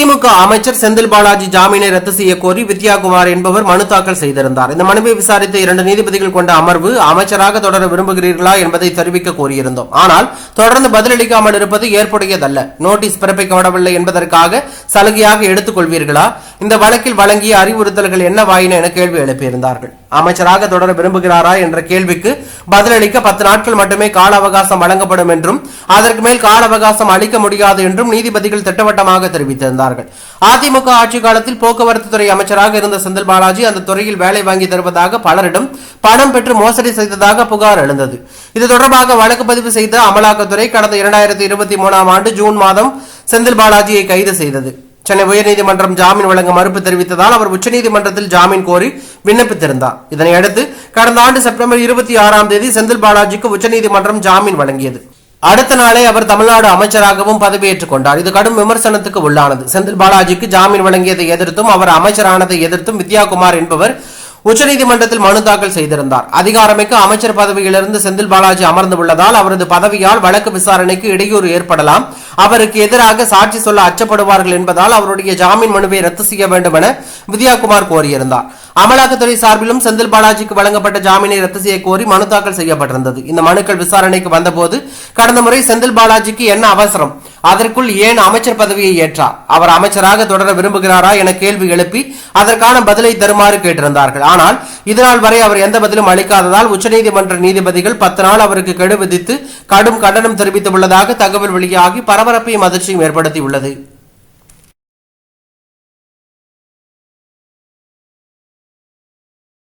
திமுக அமைச்சர் செந்தில் பாலாஜி ஜாமீனை ரத்து செய்ய கோரி வித்யாகுமார் என்பவர் மனு தாக்கல் செய்திருந்தார். இந்த மனுவை விசாரித்த இரண்டு நீதிபதிகள் கொண்ட அமர்வு அமைச்சராக தொடர விரும்புகிறீர்களா? என்பதை தெரிவிக்க கோரியிருந்தோம். ஆனால் தொடர்ந்து பதிலளிக்காமல் இருப்பது ஏற்புடையதல்ல. நோட்டீஸ் பிறப்பிக்கப்படவில்லை என்பதற்காக சலுகையாக எடுத்துக் கொள்வீர்களா? இந்த வழக்கில் வழங்கிய அறிவுறுத்தல்கள் என்னவாயின என கேள்வி எழுப்பியிருந்தார்கள். அமைச்சராக தொடர விரும்புகிறாரா என்ற கேள்விக்கு பதிலளிக்க பத்து நாட்கள் மட்டுமே கால அவகாசம் வழங்கப்படும் என்றும் அதற்கு மேல் கால அவகாசம் அளிக்க முடியாது என்றும் நீதிபதிகள் திட்டவட்டமாக தெரிவித்திருந்தார்கள். அதிமுக ஆட்சி காலத்தில் போக்குவரத்து துறை அமைச்சராக இருந்த செந்தில் பாலாஜி அந்த துறையில் வேலை வாங்கி தருவதாக பலரிடம் பணம் பெற்று மோசடி செய்ததாக புகார் எழுந்தது. இது தொடர்பாக வழக்கு பதிவு செய்த அமலாக்கத்துறை கடந்த இரண்டாயிரத்தி இருபத்தி மூணாம் ஆண்டு ஜூன் மாதம் செந்தில் பாலாஜியை கைது செய்தது. சென்னை உயர்நீதிமன்றம் ஜாமீன் வழங்க மறுப்பு தெரிவித்ததால் அவர் உச்சநீதிமன்றத்தில் ஜாமீன் கோரி விண்ணப்பித்திருந்தார். இதனையடுத்து கடந்த ஆண்டு செப்டம்பர் இருபத்தி ஆறாம் தேதி செந்தில் பாலாஜிக்கு உச்சநீதிமன்றம் ஜாமீன் வழங்கியது. அடுத்த நாளே அவர் தமிழ்நாடு அமைச்சராகவும் பதவியேற்றுக் கொண்டார். இது கடும் விமர்சனத்துக்கு உள்ளானது. செந்தில் பாலாஜிக்கு ஜாமீன் வழங்கியதை எதிர்த்தும் அவர் அமைச்சரானதை எதிர்த்தும் வித்யாகுமார் என்பவர் உச்சநீதிமன்றத்தில் மனு தாக்கல் செய்திருந்தார். அதிகாரமிக்க அமைச்சர் பதவியிலிருந்து செந்தில் பாலாஜி அமர்ந்து உள்ளதால் அவரது பதவியால் வழக்கு விசாரணைக்கு இடையூறு ஏற்படலாம். அவருக்கு எதிராக சாட்சி சொல்ல அச்சப்படுவார்கள் என்பதால் அவருடைய ஜாமீன் மனுவை ரத்து செய்ய வேண்டும் என வித்யாகுமார் கோரியிருந்தார். அமலாக்கத்துறை சார்பிலும் செந்தில் பாலாஜிக்கு வழங்கப்பட்ட ஜாமீனை ரத்து செய்ய கோரி மனு தாக்கல் செய்யப்பட்டிருந்தது. இந்த மனுக்கள் விசாரணைக்கு வந்தபோது கடந்த முறை செந்தில் பாலாஜிக்கு என்ன அவசரம்? அதற்குள் ஏன் அமைச்சர் பதவியை ஏற்றார்? அவர் அமைச்சராக தொடர விரும்புகிறாரா என கேள்வி எழுப்பி அதற்கான பதிலை தருமாறு கேட்டிருந்தார்கள். ஆனால் இதனால் வரை அவர் எந்த பதிலும் அளிக்காததால் உச்சநீதிமன்ற நீதிபதிகள் பத்து நாள் அவருக்கு கெடு விதித்து கடும் கண்டனம் தெரிவித்துள்ளதாக தகவல் வெளியாகி பரபரப்பையும் அதிர்ச்சியும் ஏற்படுத்தியுள்ளது.